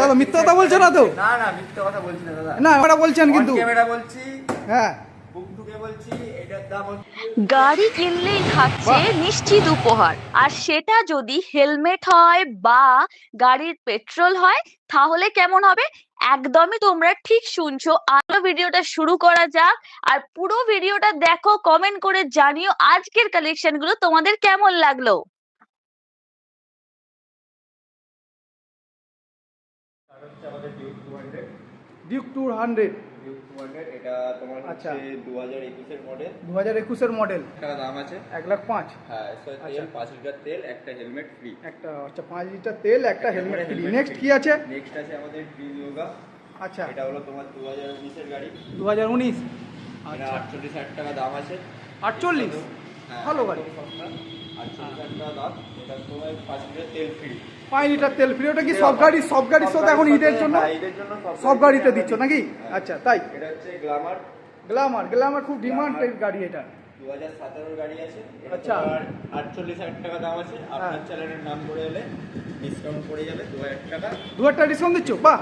দাদা মিথ্যা কথা বলছো না তো? না না মিথ্যে কথা বলছি না দাদা। না ওটা বলছেন কিন্তু। ক্যামেরা বলছি হ্যাঁ। বুক ঢুকে বলছি এটার দাম হচ্ছে গাড়ি কিনলেই থাকছে নিশ্চিত উপহার। আর সেটা যদি হেলমেট হয় বা গাড়ির পেট্রোল হয় তাহলে কেমন হবে? একদমই তোমরা ঠিক শুনছো। আরও ভিডিওটা শুরু করা যাক। আর পুরো ভিডিওটা দেখো কমেন্ট করে জানিও আজকের কালেকশনগুলো তোমাদের কেমন লাগল? হচ্ছে আমাদের Duke two hundred Duke two hundred এটা তোমার আচ্ছা। হচ্ছে দু হাজার একুশের মডেল দু হাজার একুশের মডেল টাকা দাম আছে? এক লাখ পাঁচ। হ্যাঁ আচ্ছা। তেল পাঁচ লিটার তেল একটা হেলমেট ফ্রি একটা আচ্ছা পাঁচ লিটার তেল একটা হেলমেট ফ্রি নেক্সট কি আছে? নেক্সট আছে আমাদের ড্রিম আচ্ছা। এটা হলো তোমার দু হাজার উনিশের গাড়ি। দু হাজার উনিশ আচ্ছা। আটচল্লিশ হাজার টাকা দাম আছে। আটচল্লিশ? হ্যাঁ, ভালো গাড়ি। আটচল্লিশ হাজার টাকা দাম। এটা তোমার পাঁচ লিটার তেল ফ্রি পাঁচ লিটার তেল ফ্রি ওটা কি সব গাড়ি সব গাড়ির সাথে এখন ঈদের জন্য? হ্যাঁ, সব গাড়িতে দিচ্ছ নাকি। আচ্ছা তাই। এটা হচ্ছে গ্লামার গ্লামার গ্লামার খুব ডিমান্ডেড গাড়ি এটা। দু হাজার সতেরোর গাড়ি আছে। আচ্ছা। আটচল্লিশ হাজার টাকা দাম আছে। আপনার হ্যাঁ। চ্যানেলের নাম করে এলে ডিসকাউন্ট পড়ে যাবে দু হাজার টাকা। দু একটা ডিসকাউন্ট দিচ্ছ? বাহ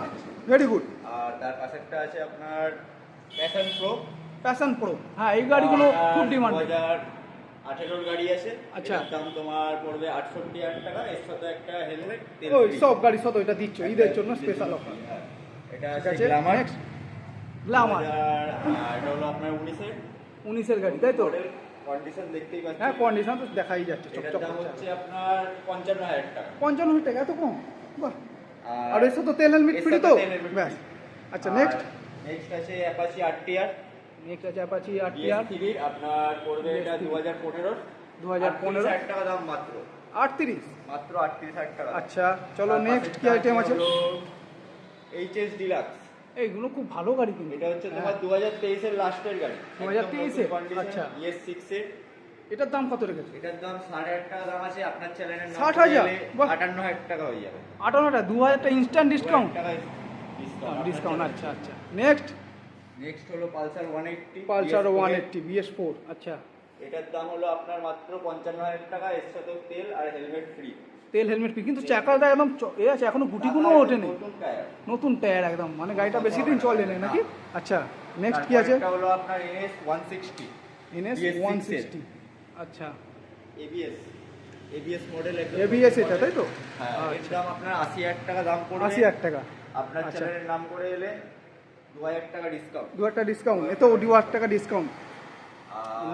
ভেরি গুড আর তার পাশেরটা আছে আপনার প্যাশন প্রো প্যাশন প্রো হ্যাঁ এই গাড়িগুলো খুব ডিমান্ড হাজার আঠেরোর গাড়ি আছে। আচ্ছা। দাম তোমার পড়বে আটষট্টি হাজার টাকা এর সাথে একটা হেলমেট ওই সব গাড়ি সাথে ওইটা দিচ্ছ ঈদের জন্য স্পেশাল অফার এটা আছে গ্লামার নেক্সট এটা হলো আপনার উনিশের। উনিশের গাড়ি তাই তো? কন্ডিশন দেখতেই পাচ্ছেন হ্যাঁ কন্ডিশন তো দেখাই যাচ্ছে চকচক হচ্ছে আপনার পঞ্চান্ন হাজার টাকা। পঞ্চান্ন হাজার টাকা এত কম? বাহ। আর এর সাথে তেল হেলমেট ফ্রি তো? ব্যাস। আচ্ছা নেক্সট নেক্সট আছে অ্যাপাচি আরটিআর নেক্সট আছে অ্যাপাচি আর বিএস আপনার পড়বে এটা BS3 দু হাজার পনেরো। 2015 হাজার টাকা দাম মাত্র। আটত্রিশ। মাত্র আটত্রিশ হাজার টাকা। আচ্ছা চলো নেক্সট কি আইটেম আছে? এইচএস ডিলাক্স এইগুলো খুব ভালো গাড়ি কিন্তু। এটা হচ্ছে তোমার হ্যাঁ। দু হাজার তেইশের লাস্টের গাড়ি। 2023 এর? আচ্ছা। ইএস সিক্স এর এটার দাম কত রেখেছে? এটার দাম সাড়ে আট টাকা দাম আছে। আপনার চ্যানেলের নাম 60,000? বাহ। আটান্ন হাজার টাকা হয়ে যাবে। আটান্ন টাকা দু হাজার টাকা ইনস্ট্যান্ট ডিসকাউন্ট ডিসকাউন্ট আচ্ছা আচ্ছা। নেক্সট নেক্সট হলো pulsar one eighty pulsar one eighty BS four আচ্ছা। এটার দাম হলো আপনার মাত্র পঞ্চান্ন হাজার টাকা এর সাথে তেল আর হেলমেট ফ্রি তেল হেলমেট ফ্রি কিন্তু চাকাটা একদম এ আছে এখনও গুটিগুলো ওঠেনি। নতুন টায়ার নতুন টায়ার একদম মানে গাড়িটা বেশি দিন চলে নেই নাকি? আচ্ছা নেক্সট কি আছে? এটা হলো আপনার NS one sixty NS BS6 one sixty আচ্ছা। এবিএস এবিএস মডেল এবিএস এটা তাই তো? হ্যাঁ এর আচ্ছা। দাম আপনার আশি হাজার টাকা দাম পড়বে। আশি হাজার টাকা। আপনার। চ্যানেলের নাম করে এলে দু হাজার টাকা ডিসকাউন্ট দু একটা ডিসকাউন্ট এ তো দু হাজার টাকা ডিসকাউন্ট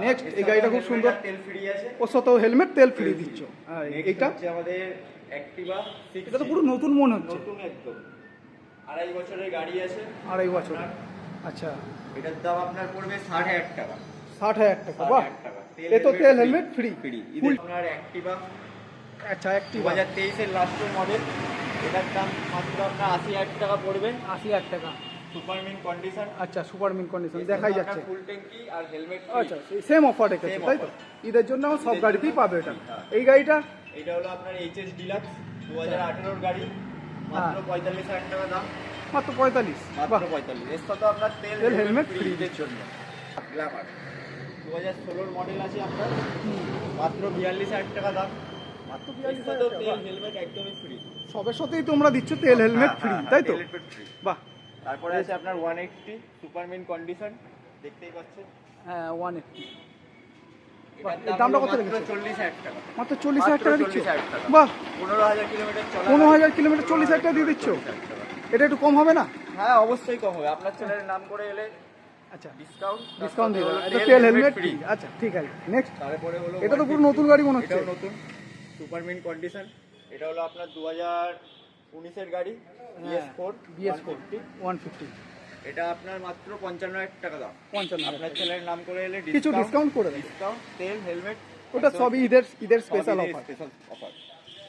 নেক্সট এই গাড়িটা খুব সুন্দর। তেল ফ্রি আছে। ওর সাথেও হেলমেট তেল ফ্রি দিচ্ছ। এইটা? আমাদের অ্যাক্টিভা এটা তো পুরো নতুন মনে হচ্ছে। নতুন একদম। আড়াই বছরের গাড়ি আছে। আড়াই বছর আচ্ছা। এটার দাম আপনার পড়বে ষাট হাজার টাকা। ষাট হাজার টাকা বাহ। এ তো তেল হেলমেট ফ্রি ফ্রি আপনার অ্যাক্টিভা আচ্ছা একটি দু হাজার তেইশের লাস্টের মডেল এটার দাম মাত্র আপনার আশি হাজার টাকা পড়বে। আশি হাজার টাকা। সুপার মিন কন্ডিশন আচ্ছা সুপার মিন কন্ডিশন দেখাই যাচ্ছে। ফুল ট্যাঙ্কি আর হেলমেট আচ্ছা সেম অফার রেখেছে তাই তো। ঈদের জন্য সব গাড়িতেই পাবে এটা। হ্যাঁ। এই গাড়িটা? এটা হলো আপনার এইচএস ডিলাক্স দু হাজার আঠেরোর গাড়ি। মাত্র হ্যাঁ। পঁয়তাল্লিশ হাজার টাকা দাম। মাত্র পঁয়তাল্লিশ মাত্র পঁয়তাল্লিশ। এর সাথে আপনার তেল হেলমেট জন্য। গ্ল্যামার। দু হাজার ষোলোর মডেল আছে আপনার। মাত্র বিয়াল্লিশ হাজার টাকা দাম। মাত্র সবের সাথেই তোমরা দিচ্ছ তেল হেলমেট ফ্রি তাই তো? বাহ। তারপরে আছে আপনার ওয়ান এইটটি সুপারমিন কন্ডিশন দেখতেই পাচ্ছেন। হ্যাঁ ওয়ান এইটটি দামটা কত রেখেছো? চল্লিশ হাজার টাকা। মাত্র চল্লিশ হাজার টাকা দিচ্ছ? 40,000 টাকা। বাহ। পনেরো হাজার কিলোমিটার চলা পনেরো। হাজার কিলোমিটার চল্লিশ হাজার টাকা দিয়ে দিচ্ছ? এটা একটু কম হবে না? হ্যাঁ অবশ্যই কম হবে। আপনার চ্যানেলের নাম করে এলে আচ্ছা। ডিসকাউন্ট ডিসকাউন্ট দিয়ে এটা তেল হেলমেট ফ্রি আচ্ছা ঠিক আছে। নেক্সট তারপরে হলো এটা তো পুরো নতুন গাড়ি মনে হচ্ছে। নতুন। সুপারমিন কন্ডিশন এটা হলো আপনার দু হাজার উনিশের গাড়ি BS four BS four one fifty এটা আপনার মাত্র পঞ্চান্ন হাজার টাকা দাম। পঞ্চান্ন হাজার আপনার। চ্যানেলের নাম করে এলে কিছু ডিসকাউন্ট করে দেবে ডিসকাউন্ট তেল হেলমেট ওটা সবই ঈদের ঈদের special offer special offer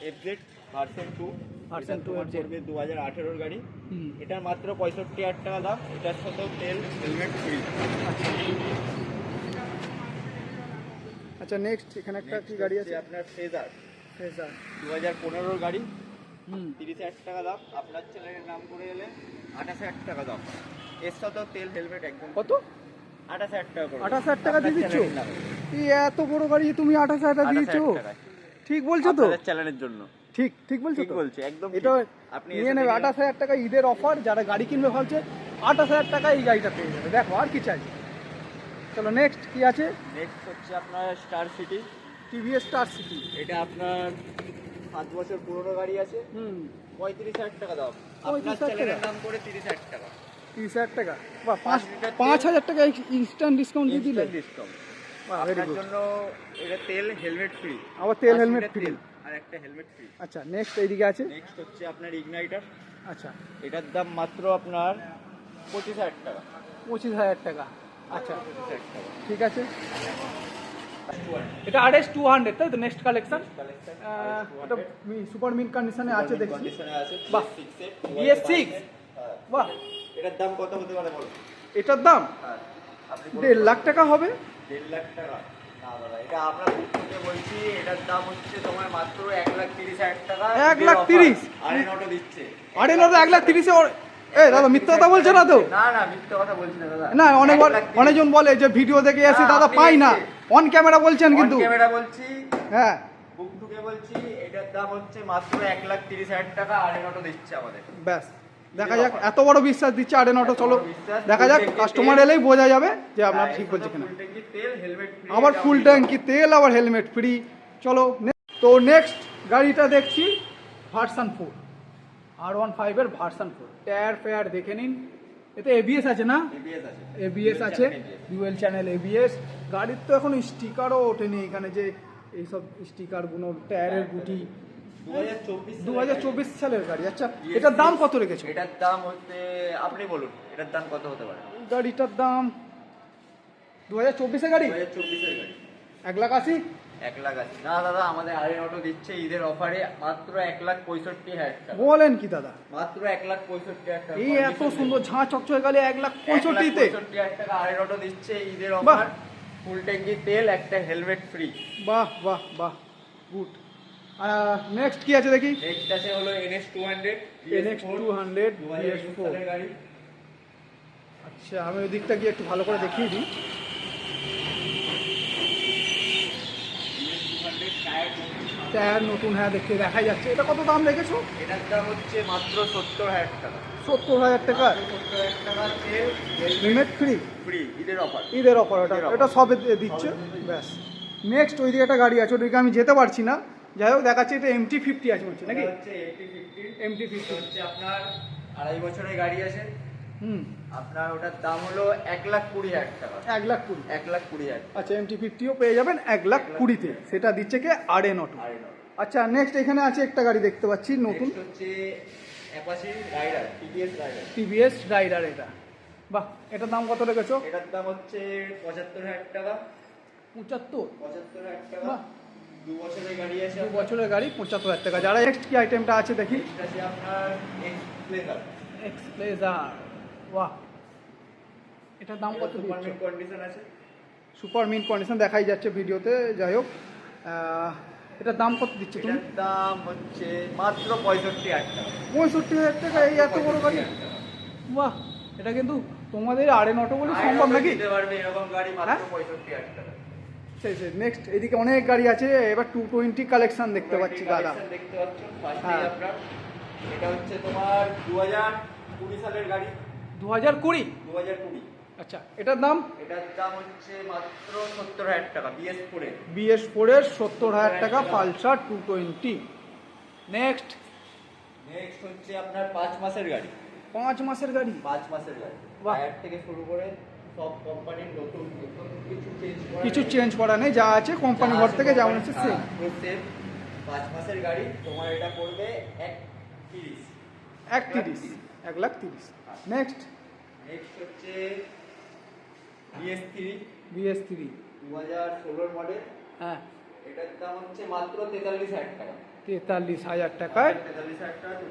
FZ version two Version 2 তোমার FZ পড়বে দু হাজার আঠেরোর গাড়ি। হুম। এটার মাত্র পঁয়ষট্টি হাজার টাকা দাম। এটার সাথেও তেল হেলমেট ফ্রি আচ্ছা নেক্সট এখানে একটা কি গাড়ি আছে? আপনার ফেজার ফেজার দু হাজার পনেরোর গাড়ি। তিরিশ হাজার টাকা দাম। আপনার চ্যানেলের নাম করে এলে আঠাশ হাজার টাকা দাম। এর সাথেও তেল হেলমেট একদম। কত? আঠাশ হাজার টাকা করে। আঠাশ হাজার টাকা দিয়ে দিচ্ছ? এত বড় গাড়ি তুমি আঠাশ হাজার টাকা 28,000 দিয়েছ? ঠিক বলছো তো? চ্যানেলের জন্য। ঠিক ঠিক বলছো ঠিক তো? বলছি একদম এটা আপনি নিয়ে নেবে। আঠাশ হাজার টাকা ঈদের অফার যারা গাড়ি কিনবে ভাবছে আঠাশ হাজার টাকা এই গাড়িটা পেয়ে যাবে। দেখো আর কি চাই। চলো নেক্সট কি আছে? নেক্সট হচ্ছে আপনার star city TVS star city এটা আপনার সাত বছর পুরনো গাড়ি আছে। হুম। পঁয়ত্রিশ হাজার টাকা দাম আপনার হাজার চ্যানেলের? দাম করে তিরিশ হাজার টাকা। তিরিশ হাজার টাকা। বা পাঁচ পাঁচ পাঁচ। হাজার টাকা ইনস্ট্যান্ট ডিসকাউন্ট দিয়ে দিলে। ডিসকাউন্ট আপনার জন্য এটা তেল হেলমেট ফ্রি আবার তেল হেলমেট ফ্রি আর একটা হেলমেট ফ্রি আচ্ছা নেক্সট এইদিকে আছে। নেক্সট হচ্ছে আপনার ইগনাইটার আচ্ছা। এটার দাম মাত্র আপনার পঁচিশ হাজার টাকা। পঁচিশ হাজার টাকা। আচ্ছা। পঁচিশ হাজার টাকা। ঠিক আছে। এটা আর এস টু হান্ড্রেড তাই তো? নেক্সট কালেকশন এটা সুপার মিন কন্ডিশনে আছে দেখছি। বাহ। BS6 BS6 হ্যাঁ। বাহ। এটার দাম কত হতে পারে বলো? এটার দাম? হ্যাঁ। দেড় লাখ টাকা হবে? দেড় লাখ টাকা। দাদা এটা আমরা বলছি এটার দাম হচ্ছে তোমার মাত্র এক লাখ তিরিশ হাজার টাকা। এক লাখ তিরিশ? আরে নটো দিচ্ছে। আরে না তো এক লাখ তিরিশে দাদা মিথ্যা কথা বলছো না তো? না না মিথ্যে কথা বলছি না দাদা। না অনেক এক লাখ তিরিশ। অনেকজন বলে যে ভিডিও দেখে এসে দাদা পাই না। অন ক্যামেরা বলছেন কিন্তু। ক্যামেরা বলছি। হ্যাঁ। বুক টুকে বলছি এটার দাম হচ্ছে মাত্র এক লাখ তিরিশ হাজার টাকা আরে নটো দিচ্ছে আমাদের। ব্যাস। দেখা যাক এত বড় বিশ্বাস দিচ্ছে আরে নটো চলো। দেখা যাক কাস্টমার এলেই বোঝা যাবে যে আপনার হ্যাঁ, ঠিক বলছে কিনা। আবার ফুল ট্যাঙ্কি তেল আবার হেলমেট ফ্রি চলো তো নেক্সট গাড়িটা দেখছি ভার্সান ফোর আর ওয়ান ফাইভের ভার্সান ফোর টায়ার ফেয়ার দেখে নিন। এতে এবিএস আছে না? এবিএস আছে। ডুয়েল চ্যানেল এবিএস গাড়ির তো এখন স্টিকারও ওঠেনি এখানে যে এইসব স্টিকারগুলো টায়ারের গুটি। দু হাজার চব্বিশ দু হাজার চব্বিশ সালের গাড়ি। আচ্ছা এটার দাম কত রেখেছো? এটার দাম হচ্ছে আপনি বলুন এটার দাম কত হতে পারে? গাড়িটার দাম দু হাজার চব্বিশে গাড়ি? দু হাজার চব্বিশের গাড়ি। এক লাখ আশি? এক লাখ আছে। না দাদা আমাদের আরে অটো দিচ্ছে ঈদের অফারে মাত্র এক লাখ পঁয়ষট্টি হাজার টাকা। বলেন কি দাদা? মাত্র এক লাখ পঁয়ষট্টি হাজার টাকা এই এত সুন্দর ঝাঁ চকচকে গাড়ি এক লাখ পঁয়ষট্টিতে? পঁয়ষট্টি হাজার টাকা আরে অটো দিচ্ছে ঈদের অফার ফুল ট্যাঙ্কি তেল একটা হেলমেট ফ্রি বাহ বাহ বাহ গুড। নেক্সট কি আছে দেখি? নেক্সট আছে হলো NS two hundred NX two hundred BS four গাড়ি। আচ্ছা আমি ওই দিকটা গিয়ে একটু ভালো করে দেখিয়ে দিই BS two hundred tyre tyre নতুন হ্যাঁ দেখতে দেখা যাচ্ছে। এটা কত দাম রেখেছো? এটার দাম হচ্ছে মাত্র সত্তর হাজার টাকা। সত্তর হাজার টাকা? হেলমেট ফ্রি ফ্রি ঈদের অফার ঈদের অফার ওটা এটা সবে দিচ্ছে? ব্যাস। নেক্সট ওই দিকে একটা গাড়ি আছে ওদিকে আমি যেতে পারছি না। যাই হোক দেখাচ্ছে এটা এমটি ফিফটি আছে বলছে নাকি? এটা ফিফটি এমটি ফিফটি হচ্ছে আপনার আড়াই বছরের গাড়ি আছে। হুম। আপনার ওটার দাম হলো এক লাখ কুড়ি হাজার টাকা। এক লাখ কুড়ি। এক লাখ কুড়ি হাজার। আচ্ছা এমটি ফিফটিও পেয়ে যাবেন এক লাখ কুড়িতে। সেটা দিচ্ছে কে আর এন অটো আচ্ছা নেক্সট এখানে আছে একটা গাড়ি দেখতে পাচ্ছি নতুন। হচ্ছে Apache raider TVS raider TVS raider এটা। বাহ এটার দাম কত রেখেছো? এটার দাম হচ্ছে পঁচাত্তর হাজার টাকা। পঁচাত্তর? পঁচাত্তর হাজার টাকা। দু বছরের গাড়ি আছে দু বছরের গাড়ি পঁচাত্তর হাজার টাকা। যারা নেক্সট কি আইটেমটা আছে দেখি। আছে আপনার এক্সপ্লেজার এক্সপ্লেজার বাহ। এটার দাম কত দিচ্ছে? কন্ডিশন আছে। সুপার মিন কন্ডিশন দেখাই যাচ্ছে ভিডিওতে যাই হোক। এটার দাম কত দিচ্ছে তুমি? দাম হচ্ছে মাত্র পঁয়ষট্টি হাজার টাকা। পঁয়ষট্টি হাজার টাকা এই এত বড় গাড়ি? বাহ এটা কিন্তু তোমাদের আর এন অটো বলে সম্ভব নাকি? এরকম গাড়ি মাত্র হ্যাঁ? পঁয়ষট্টি হাজার টাকা। সেই সেই নেক্সট এদিকে অনেক গাড়ি আছে এবার টু টোয়েন্টি কালেকশন দেখতে পাচ্ছি দাদা। দেখতে পাচ্ছ হ্যাঁ। এটা হচ্ছে তোমার দু হাজার কুড়ি সালের গাড়ি। দু হাজার কুড়ি? দু হাজার কুড়ি। আচ্ছা এটার দাম এটার দাম হচ্ছে মাত্র সত্তর হাজার টাকা বিএস ফোরে বিএস ফোরের সত্তর হাজার টাকা pulsar two twenty. Next. Next হচ্ছে আপনার পাঁচ মাসের গাড়ি। পাঁচ মাসের গাড়ি? পাঁচ মাসের গাড়ি। টায়ার থেকে শুরু করে সব কোম্পানির নতুন কিছু চেঞ্জ করা কিছু নেই। চেঞ্জ করা নেই যা আছে কোম্পানি ঘর থেকে যেমন আছে সেম পুরো পাঁচ মাসের গাড়ি তোমার এটা পড়বে এক তিরিশ। এক তিরিশ। এক লাখ তিরিশ। নেক্সট নেক্সট হচ্ছে বিএস থ্রি বিএস থ্রি দু হাজার ষোলোর মডেল হ্যাঁ। এটার দাম হচ্ছে মাত্র তেতাল্লিশ হাজার টাকা। তেতাল্লিশ হাজার টাকায়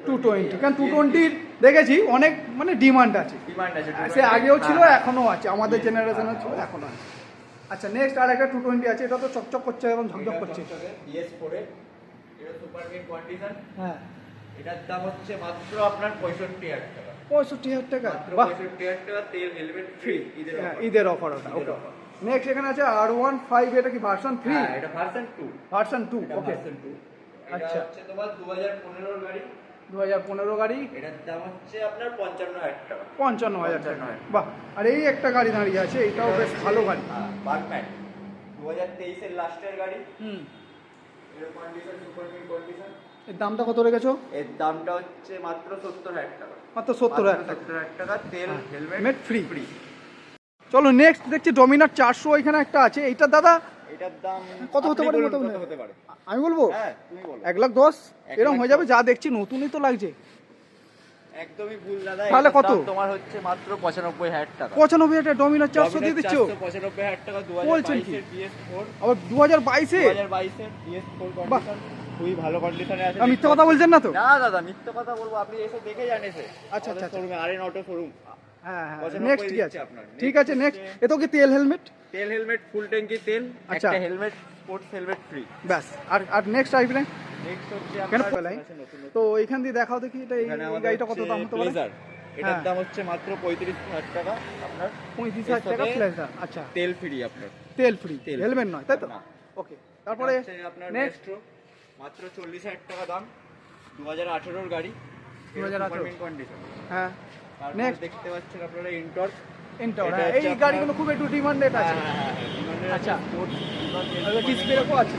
টু টোয়েন্টি কারণ টু টোয়েন্টির দেখেছি অনেক মানে ডিমান্ড আছে। ডিমান্ড আছে সে আগেও ছিল হ্যাঁ। এখনও আছে। আমাদের জেনারেশনে ছিল এখনও আছে। আচ্ছা নেক্সট আর একটা টু টোয়েন্টি আছে এটা তো চকচক করছে এবং ঝকঝক করছে। বিএস ফোরে এটা সুপার কন্ডিশন হ্যাঁ। এটার দাম হচ্ছে মাত্র আপনার পঁয়ষট্টি হাজার টাকা। পঁয়ষট্টি হাজার টাকা? পঁয়ষট্টি হাজার টাকা তেল হেলমেট ফ্রি ঈদের হ্যাঁ অফার ওটা ওকে। নেক্সট এখানে আছে আর ওয়ান ফাইভ এটা কি ভার্সন থ্রি হ্যাঁ এটা version two version two okay আচ্ছা। তোমার দু হাজার পনেরোর গাড়ি। দু হাজার পনেরো গাড়ি? এটার দাম হচ্ছে আপনার পঞ্চান্ন হাজার টাকা। পঞ্চান্ন হাজার টাকা। বাহ! আর এই একটা গাড়ি দাঁড়িয়ে আছে এটাও বেশ ভালো গাড়ি। বার্কম্যান দু হাজার তেইশের লাস্টের গাড়ি। হুম। এর কন্ডিশন সুপার কন্ডিশন এর দামটা কত রেখেছো? এর দামটা হচ্ছে মাত্র সত্তর হাজার টাকা। মাত্র সত্তর হাজার টাকা। সত্তর হাজার টাকা তেল হেলমেট free। ফ্রি চলো নেক্সট দেখছি ডমিনার চারশো এখানে একটা আছে। এইটা দাদা? এটার দাম কত হতে পারে মোটামুটি? হতে পারে? আমি বলব? হ্যাঁ এক লাখ দশ? এরকম হয়ে যাবে? যা দেখছি নতুনই তো লাগছে। একদমই ভুল দাদা। তাহলে কত? তোমার হচ্ছে মাত্র পঁচানব্বই হাজার টাকা। পঁচানব্বই ডমিনার চারশো দিয়ে দিচ্ছ? পঁচানব্বই হাজার টাকা বলছেন কি? বাইশের বিএস ফোর আবার দু হাজার বাইশে দু হাজার ফোর খুবই ভালো কন্ডিশনে আছে। মিথ্যে কথা বলছেন না তো? না দাদা মিথ্যে কথা বলব। আপনি এসে দেখে যান এসে। আচ্ছা, আচ্ছা। শোরুমে অটো শোরুম হ্যাঁ হ্যাঁ নেক্সট ঠিক আছে? ঠিক আছে নেক্সট হচ্ছে- কি তেল হেলমেট তেল হেলমেট ফুল ট্যাঙ্কি তেল আচ্ছা। হেলমেট স্পোর্টস হেলমেট ফ্রি ব্যাস আর আর নেক্সট আসবে নেক্সট হচ্ছে কেন আপনার পলাই? আছে নতুন নতুন। তো এইখান দিয়ে দেখাও দেখি এটা এই আমাদের গাড়িটা কত দাম হতে পারে? এটার হ্যাঁ। দাম হচ্ছে মাত্র পঁয়ত্রিশ হাজার টাকা। আপনার পঁয়ত্রিশ হাজার টাকা প্লেজার আচ্ছা। তেল ফ্রি আপনার। তেল ফ্রি। হেলমেট নয় তাই তো? ওকে তারপরে নেক্সট মাত্র চল্লিশ হাজার টাকা দাম দু হাজার আঠেরোর গাড়ি 2018 কন্ডিশন হ্যাঁ। দেখতে পাচ্ছেন আপনারা ইন্টর ইন্টার হ্যাঁ এই গাড়িগুলো খুব একটু ডিমান্ডেড আছে। আচ্ছা। ডিসপ্লে আছে।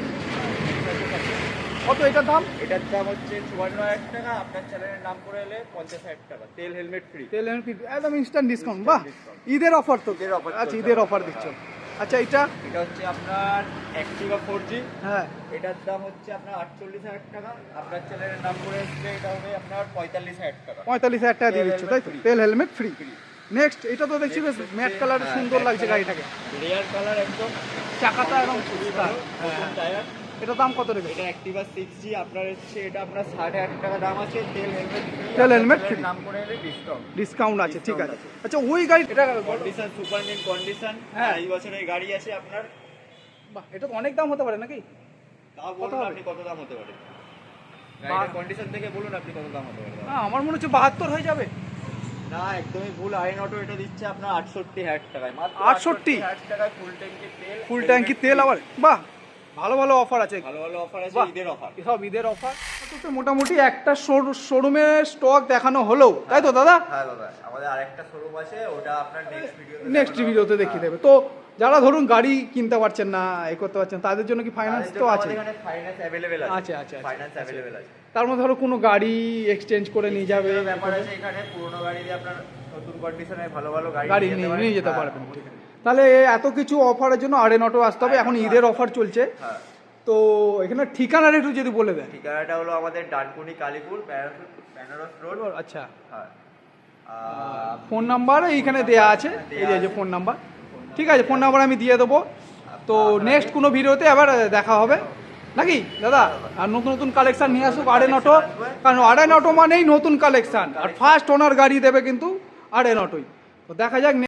কত এটার দাম? এটার দাম হচ্ছে চুয়ান্ন হাজার টাকা আপনার চ্যানেলের নাম করে এলে পঞ্চাশ হাজার টাকা। তেল হেলমেট ফ্রি তেল হেলমেট free, একদম ইনস্ট্যান্ট ডিসকাউন্ট বাহ! ঈদের অফার তো। ঈদের offer আচ্ছা ঈদের অফার দিচ্ছ। আচ্ছা এটা? এটা হচ্ছে আপনার অ্যাক্টিভা ফোর জি হ্যাঁ। এটার দাম হচ্ছে আপনার আটচল্লিশ হাজার টাকা। আপনার চ্যানেলের নাম করে এসে এটা হবে আপনার পঁয়তাল্লিশ হাজার টাকা। পঁয়তাল্লিশ হাজার টাকা দিয়ে দিচ্ছি তাই তো? তেল হেলমেট ফ্রি। নেক্সট এটা তো দেখছি বেশ ম্যাট কালার সুন্দর লাগছে গাড়িটাকে। রেয়ার কালার একদম। চাকাটা একদম সুন্দর পরিষ্কার। হ্যাঁ, টায়ার এটা দাম কত রেখে এটা অ্যাক্টিভা সিক্স জি আপনার হচ্ছে এটা আপনার ষাট হাজার টাকা দাম আছে তেল হেলমেট তেল free। নাম করে এলে ডিসকাউন্ট ডিসকাউন্ট আছে ঠিক আছে। আচ্ছা ওই গাড়ি এটা কন্ডিশন সুপার মিন কন্ডিশন হ্যাঁ। এই বছরের গাড়ি আছে আপনার বাহ, এটা তো অনেক দাম হতে পারে নাকি? তাও কত বলুন আপনি কত দাম হতে পারে। কন্ডিশন থেকে বলুন আপনি কত দাম হতে পারে। না আমার মনে হচ্ছে বাহাত্তর হয়ে যাবে। না একদমই ভুল। আইন অটো এটা দিচ্ছে আপনার আটষট্টি হাজার টাকায়। মাত্র 68 হাজার টাকায় ফুল ট্যাঙ্কি তেল ফুল ট্যাঙ্কি তেল আবার বাহ। ভালো ভালো অফার আছে। ভালো ভালো অফার আছে ঈদের অফার সব ঈদের অফার তো মোটামুটি একটা শোরুমে স্টক দেখানো হলো তাই তো দাদা? হ্যাঁ দাদা। আমাদের আরেকটা শোরুম আছে ওটা আপনার নেক্সট ভিডিও নেক্সট ভিডিওতে দেখিয়ে দেবে। তো যারা ধরুন গাড়ি কিনতে পারছেন না এ করতে পারছেন তাদের জন্য কি ফাইন্যান্স তো আছে? এখানে ফাইন্যান্স অ্যাভেলেবেল আছে। আছে, আছে, আছে, ফাইন্যান্স অ্যাভেলেবেল আছে। তার মধ্যে ধরো কোনো গাড়ি এক্সচেঞ্জ করে নিয়ে যাবে ব্যাপার আছে এখানে পুরোনো গাড়ি দিয়ে আপনার নতুন কন্ডিশনে ভালো ভালো গাড়ি নিয়ে যেতে হ্যাঁ, পারবেন। তাহলে এত কিছু অফারের জন্য আরএন অটো আসতে হবে এখন ঈদের অফার চলছে। হ্যাঁ। তো এখানে ঠিকানাটা একটু যদি বলে দেন। ঠিকানাটা হলো আমাদের ডানকুনি কালীপুর বেনারস রোড। আচ্ছা। হ্যাঁ। ফোন নাম্বার এইখানে দেয়া আছে। এই যে- ফোন নাম্বার। ঠিক আছে ফোন নাম্বার আমি দিয়ে দেবো। তো নেক্সট কোনো ভিডিওতে আবার দেখা হবে। নাকি দাদা? আর নতুন নতুন কালেকশন নিয়ে আসুক আরএন নটো কারণ আরএন নটো মানেই নতুন কালেকশন। আর ফার্স্ট ওনার গাড়ি দেবে কিন্তু আরএন নটোই তো দেখা যাক